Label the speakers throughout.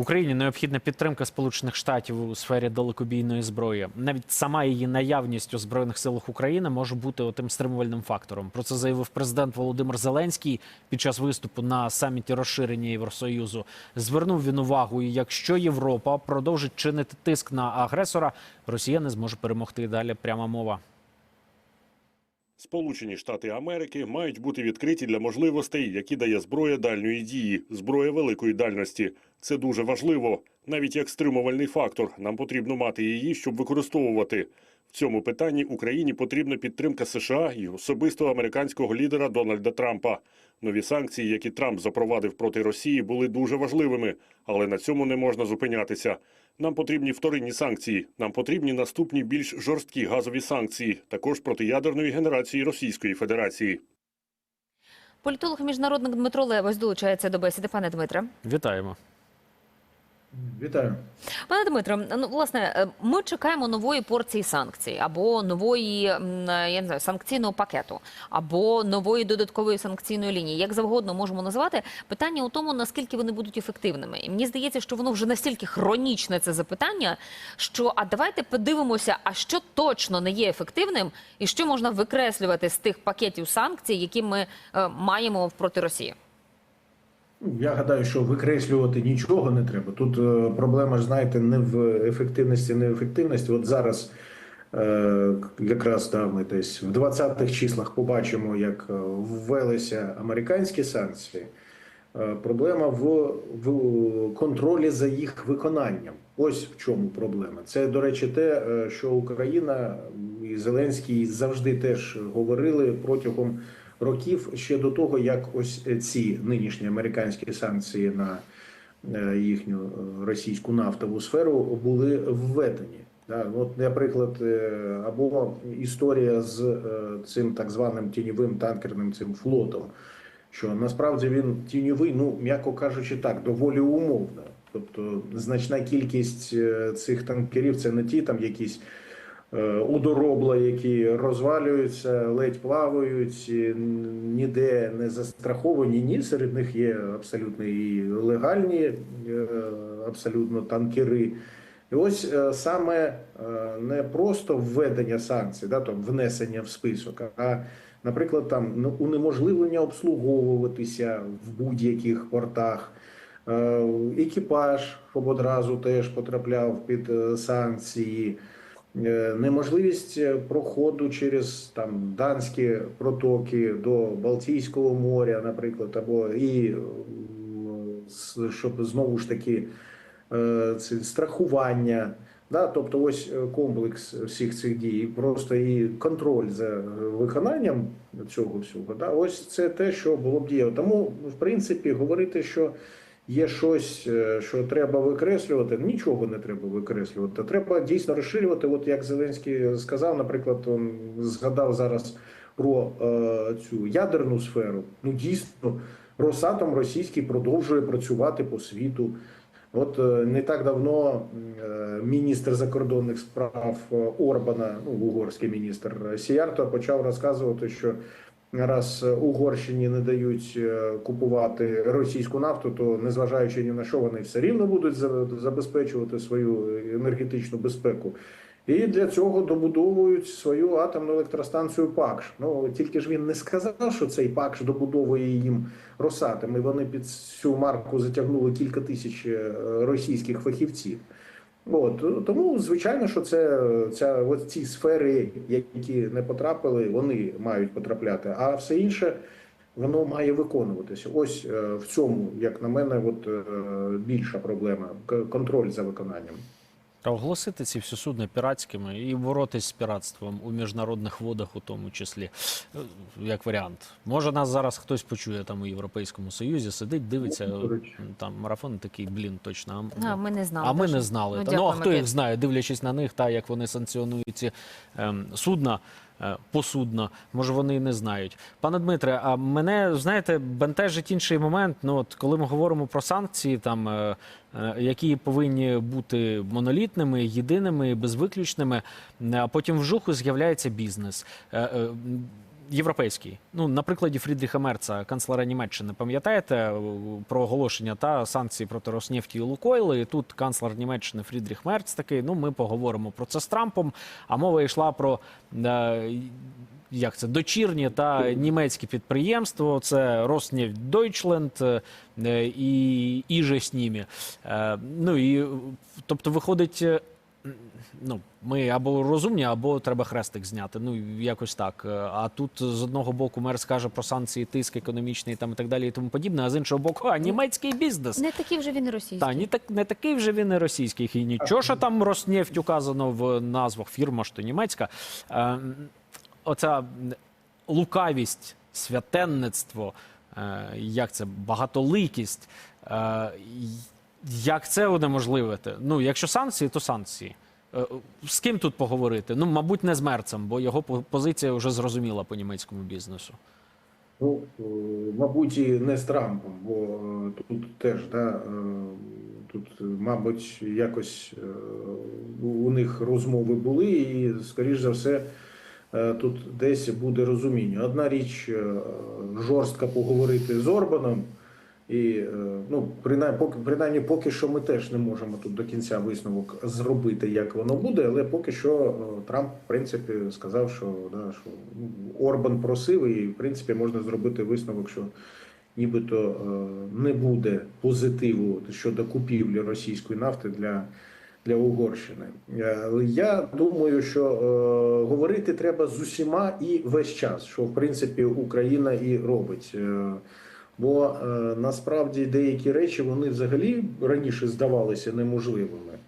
Speaker 1: Україні необхідна підтримка Сполучених Штатів у сфері далекобійної зброї. Навіть сама її наявність у збройних силах України може бути отим стримувальним фактором. Про це заявив президент Володимир Зеленський під час виступу на саміті розширення Євросоюзу. Звернув він увагу, якщо Європа продовжить чинити тиск на агресора, Росія не зможе перемогти. Далі пряма мова.
Speaker 2: Сполучені Штати Америки мають бути відкриті для можливостей, які дає зброя дальньої дії, зброя великої дальності. Це дуже важливо, навіть як стримувальний фактор. Нам потрібно мати її, щоб використовувати. В цьому питанні Україні потрібна підтримка США і особисто американського лідера Дональда Трампа. Нові санкції, які Трамп запровадив проти Росії, були дуже важливими, але на цьому не можна зупинятися. Нам потрібні вторинні санкції. Нам потрібні наступні більш жорсткі газові санкції, також проти ядерної генерації Російської Федерації.
Speaker 3: Політолог міжнародник Дмитро Левось долучається до бесіди. Пане Дмитре.
Speaker 1: Вітаємо.
Speaker 4: Вітаю.
Speaker 3: Пане Дмитро, ну власне, е, ми чекаємо нової порції санкцій або нової я не знаю санкційного пакету, або нової додаткової санкційної лінії. Як завгодно можемо назвати. Питання у тому, наскільки вони будуть ефективними. І мені здається, що воно вже настільки хронічне це запитання, що а давайте подивимося, а що точно не є ефективним, і що можна викреслювати з тих пакетів санкцій, які ми е, маємо проти Росії.
Speaker 4: Ну, Я гадаю, що викреслювати нічого не треба. Тут е, проблема ж знаєте не в ефективності, неефективності. От зараз е, якраз да, ми десь в 20-х числах побачимо, як е, ввелися американські санкції. Проблема в, в контролі за їх виконанням. Ось в чому проблема. Це, до речі, те, що Україна і Зеленський завжди теж говорили протягом років ще до того, як ось ці нинішні американські санкції на е, їхню е, російську нафтову сферу були введені. От, наприклад, е, або історія з е, цим так званим тіньовим танкерним цим флотом, що насправді він тіньовий, ну м'яко кажучи, так, доволі умовно. Тобто значна кількість е, цих танкерів це не ті там якісь е, удоробла, які розвалюються, ледь плавають, ніде не застраховані. Ні, серед них є абсолютно і легальні, е, абсолютно танкери. І ось е, саме е, не просто введення санкцій, да, там внесення в список, а, наприклад, там ну, унеможливлення обслуговуватися в будь-яких портах. Е, Екіпаж, щоб одразу теж потрапляв під е, санкції, Е, неможливість е, проходу через там данські протоки до Балтійського моря, наприклад, або і щоб знову ж таки е, це страхування. Да, тобто, ось е, комплекс всіх цих дій, просто і контроль за е, виконанням цього всього. Да, ось це те, що було б дієво. Тому, в принципі, говорити, що є щось, е, що треба викреслювати, нічого не треба викреслювати. Треба дійсно розширювати. От як Зеленський сказав, наприклад, он згадав зараз про е, цю ядерну сферу. Ну дійсно, Росатом російський продовжує працювати по світу. От е, не так давно е, міністр закордонних справ Орбана, ну угорський міністр Сіярто, почав розказувати, що раз Угорщині не дають е, купувати російську нафту, то незважаючи ні на що вони все рівно будуть забезпечувати свою енергетичну безпеку. І для цього добудовують свою атомну електростанцію ПАКШ. Ну тільки ж він не сказав, що цей ПАКШ добудовує їм Росатом, і вони під цю марку затягнули кілька тисяч е, російських фахівців. От тому, звичайно, що це ця от ці сфери, які не потрапили, вони мають потрапляти. А все інше воно має виконуватися. Ось е, в цьому, як на мене, от е, більша проблема контроль за виконанням.
Speaker 1: Та оголосити ці всі судна піратськими і боротись з піратством у міжнародних водах, у тому числі, е, як варіант. Може, нас зараз хтось почує там у Європейському Союзі, сидить, дивиться
Speaker 4: Ну,
Speaker 1: там марафон такий, блін, точно.
Speaker 3: А, ми не знали.
Speaker 1: А ми не знали.
Speaker 3: ну,
Speaker 1: Та, ну а хто їх знає, дивлячись на них, та як вони санкціонують ці ем, судна. Е, Посудно, може вони і не знають. Пане Дмитре, а мене знаєте, бентежить інший момент. Ну от коли ми говоримо про санкції, там е, е, які повинні бути монолітними, єдиними, безвиключними, а потім в жуху з'являється бізнес. Європейський. Ну, на прикладі Фрідріха Мерца, канцлера Німеччини, пам'ятаєте е, про оголошення та санкцій проти Роснефті і Лукойла? І тут канцлер Німеччини Фрідріх Мерц такий. Ну, ми поговоримо про це з Трампом. А мова йшла про е, як це дочірні та німецькі підприємства. Це Роснефть Deutschland е, і іже. Е, ну і тобто виходить. Е, Ну, ми або розумні, або треба хрестик зняти. Ну якось так. Е, А тут з одного боку мер скаже про санкції, тиск економічний там і так далі, і тому подібне. А з іншого боку, а німецький бізнес.
Speaker 3: Не такий вже він і російський.
Speaker 1: Та ні, так не такий вже він і російський. І нічого, що там Роснефть указано в назвах фірма, що німецька. Е, оця лукавість, святенництво, е, як це багатоликість. Е, як це унеможливити? Ну, якщо санкції, то санкції. Е, З ким тут поговорити? Ну, мабуть, не з мерцем, бо його позиція вже зрозуміла по німецькому бізнесу.
Speaker 4: Ну, е, мабуть, і не з Трампом, бо е, тут теж, да, тут, мабуть, якось у- них розмови були, і, скоріш за все, тут десь буде розуміння. Одна річ жорстко поговорити з Орбаном, і е, ну, принаймні, поки, принаймні, поки що ми теж не можемо тут до кінця висновок зробити, як воно буде, але поки що е, Трамп, в принципі, сказав, що, да, що Орбан просив, і в принципі можна зробити висновок, що нібито е, не буде позитиву щодо купівлі російської нафти для. Для Угорщини я думаю, що е, говорити треба з усіма і весь час, що в принципі Україна і робить. Бо е, насправді деякі речі вони взагалі раніше здавалися неможливими.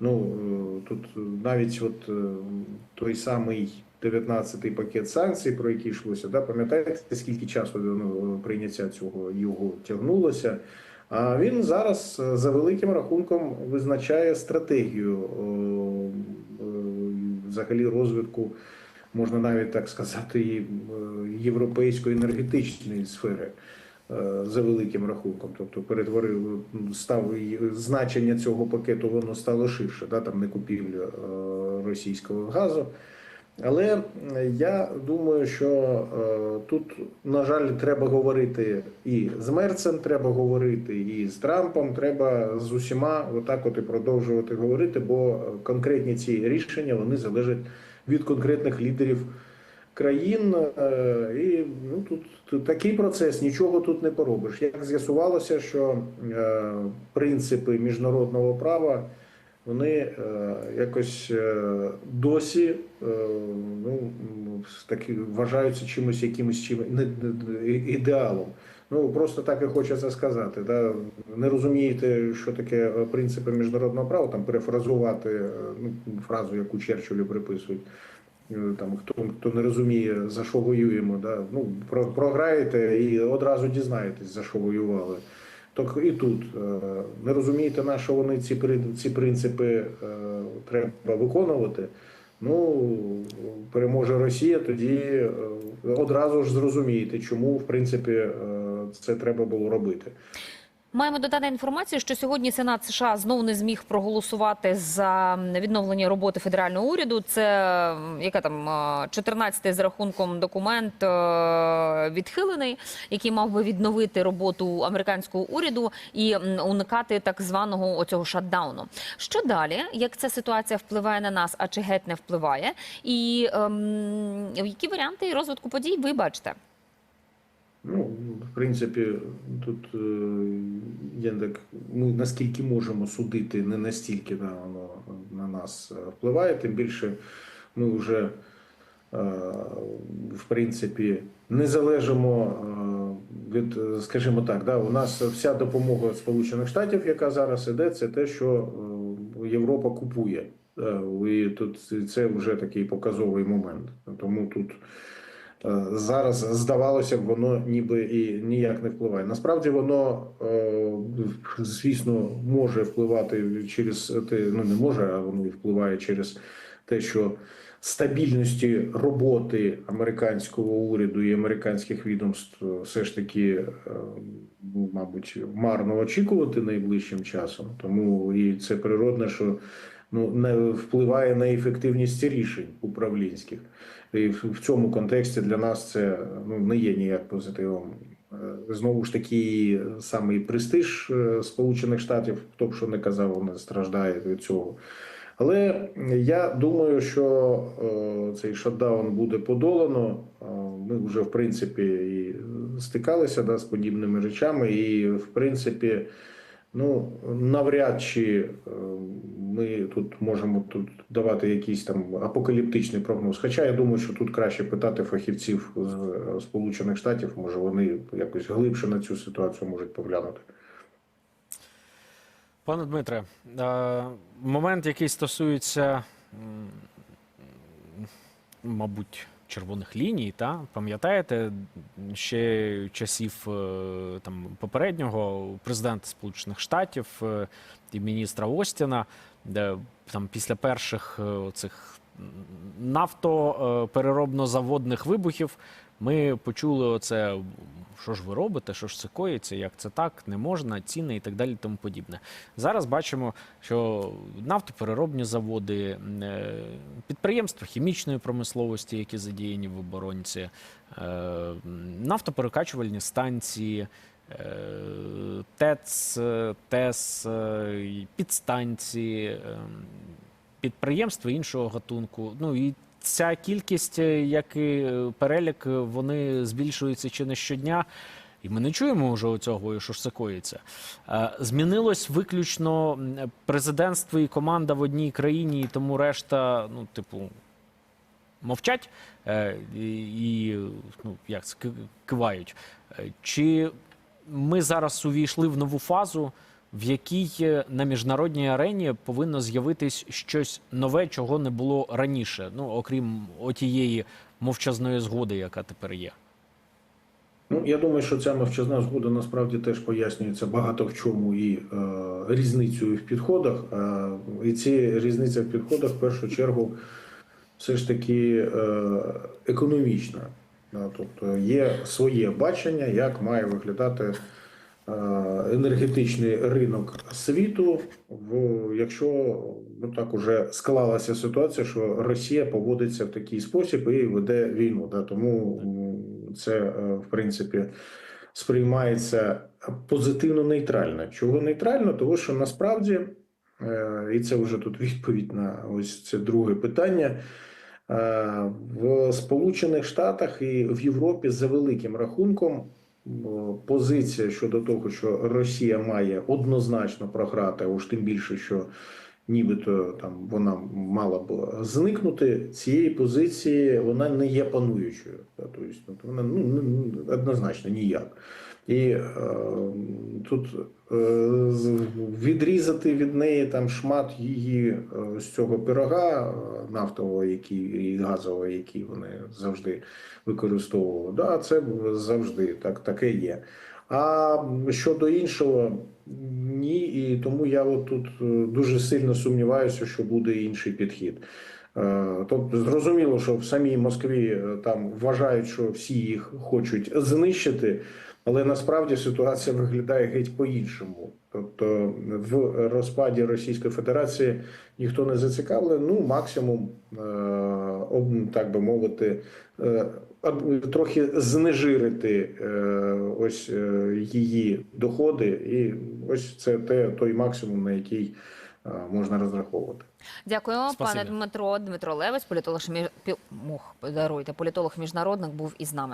Speaker 4: Ну е, тут навіть от е, той самий 19-й пакет санкцій, про який йшлося, да, пам'ятаєте, скільки часу ну, прийняття цього його тягнулося? А він зараз е, за великим рахунком визначає стратегію о, е, взагалі розвитку, можна навіть так сказати, е, європейської енергетичної сфери е, за великим рахунком. Тобто перетворив став значення цього пакету, воно стало ширше, да, там не купівля е, російського газу. Але я думаю, що е, тут, на жаль, треба говорити і з Мерцем, треба говорити, і з Трампом. Треба з усіма отак от і продовжувати говорити, бо конкретні ці рішення вони залежать від конкретних лідерів країн. Е, і ну, тут, такий процес, нічого тут не поробиш. Як з'ясувалося, що е, принципи міжнародного права вони е, якось досі ну, м, таки вважаються чимось якимось чим не, не- ідеалом. Ну просто так і хочеться сказати. Да? Не розумієте, що таке принципи міжнародного права, там перефразувати ну, фразу, яку Черчиллю приписують. Е, Там хто хто не розуміє за що воюємо, да ну про програєте і одразу дізнаєтесь за що воювали. Так і тут е, не розумієте, на що вони ці ці принципи е, треба виконувати. Ну переможе Росія, тоді одразу ж зрозумієте, чому в принципі це треба було робити.
Speaker 3: Маємо додати інформацію, що сьогодні Сенат США знову не зміг проголосувати за відновлення роботи федерального уряду. Це яка там 14-й з рахунком документ е, відхилений, який мав би відновити роботу американського уряду і уникати так званого оцього шатдауну. Що далі? Як ця ситуація впливає на нас, а чи геть не впливає? І ем, які варіанти розвитку подій ви бачите?
Speaker 4: Ну, в принципі, тут е, я так, ми наскільки можемо судити, не настільки воно на нас впливає, тим більше ми вже, е, в принципі, не залежимо е, від, скажімо так, да, у нас вся допомога Сполучених Штатів, яка зараз іде, це те, що Європа купує. І тут це вже такий показовий момент. Тому тут. Е, Зараз здавалося б, воно ніби і ніяк не впливає. Насправді воно, е, звісно, може впливати через те, ну не може, а воно впливає через те, що стабільності роботи американського уряду і американських відомств все ж таки, е, ну, мабуть, марно очікувати найближчим часом. Тому і це природно, що ну не впливає на ефективність рішень управлінських. І в цьому контексті для нас це ну не є ніяк позитивом. Е, Знову ж таки, самий престиж е, Сполучених Штатів, хто б що не казав, вони страждають від цього. Але я думаю, що е, цей шатдаун буде подолано. Ми вже в принципі і стикалися да, з подібними речами, і в принципі, ну навряд чи е, ми тут можемо тут давати якийсь там апокаліптичний прогноз. Хоча я думаю, що тут краще питати фахівців з е, Сполучених Штатів, може вони якось глибше на цю ситуацію можуть поглянути.
Speaker 1: Пане Дмитре, е, момент, який стосується, мабуть, червоних ліній, та? Пам'ятаєте, ще часів е, там попереднього президента Сполучених Штатів е, і міністра Остіна, де там після перших е, цих нафтопереробно-заводних вибухів ми почули оце, що ж ви робите, що ж це коїться, як це так, не можна, ціни і так далі, тому подібне. Зараз бачимо, що нафтопереробні заводи, е, підприємства хімічної промисловості, які задіяні в оборонці, е, нафтоперекачувальні станції. е, ТЕЦ, ТЕС, підстанції, підприємства іншого гатунку. Ну і ця кількість, е, як і е, перелік, е, вони збільшуються чи не щодня. І ми не чуємо вже цього, що ж це коїться. Змінилось виключно президентство і команда в одній країні, і тому решта, ну, типу, мовчать і, ну, як це, кивають. Чи ми зараз увійшли в нову фазу, в якій е, на міжнародній арені повинно з'явитись щось нове, чого не було раніше, ну окрім отієї мовчазної згоди, яка тепер є.
Speaker 4: Ну, я думаю, що ця мовчазна згода насправді теж пояснюється багато в чому і е, різницею в підходах. Е, і ці різниця в підходах в першу чергу все ж таки е, економічна. Тобто є своє бачення, як має виглядати енергетичний ринок світу, якщо ну, так уже склалася ситуація, що Росія поводиться в такий спосіб і веде війну. Да, тому це е, в принципі сприймається позитивно нейтрально. Чого нейтрально? Тому що насправді, е, і це вже тут відповідь на ось це друге питання. Е, В Сполучених Штатах і в Європі за великим рахунком позиція щодо того, що Росія має однозначно програти, уж тим більше, що нібито там вона мала б зникнути. Цієї позиції вона не є пануючою. Тобто ну, вона ну, ну, однозначно ніяк. І е, тут е, відрізати від неї там шмат її е, з цього пирога нафтового, який і газового, який вони завжди використовували. Да, це завжди так, таке є. А щодо іншого, ні, і тому я от тут дуже сильно сумніваюся, що буде інший підхід. Тобто зрозуміло, що в самій Москві там вважають, що всі їх хочуть знищити, але насправді ситуація виглядає геть по-іншому. Тобто в розпаді Російської Федерації ніхто не зацікавлений, ну максимум, е, об- так би мовити, е, трохи знежирити е, ось її доходи, і ось це те той максимум, на який можна розраховувати.
Speaker 3: Дякуємо,
Speaker 1: Спасибі.
Speaker 3: пане Дмитро. Дмитро Левець, політолог, між... Ох, подаруйте, політолог міжнародник був із нами.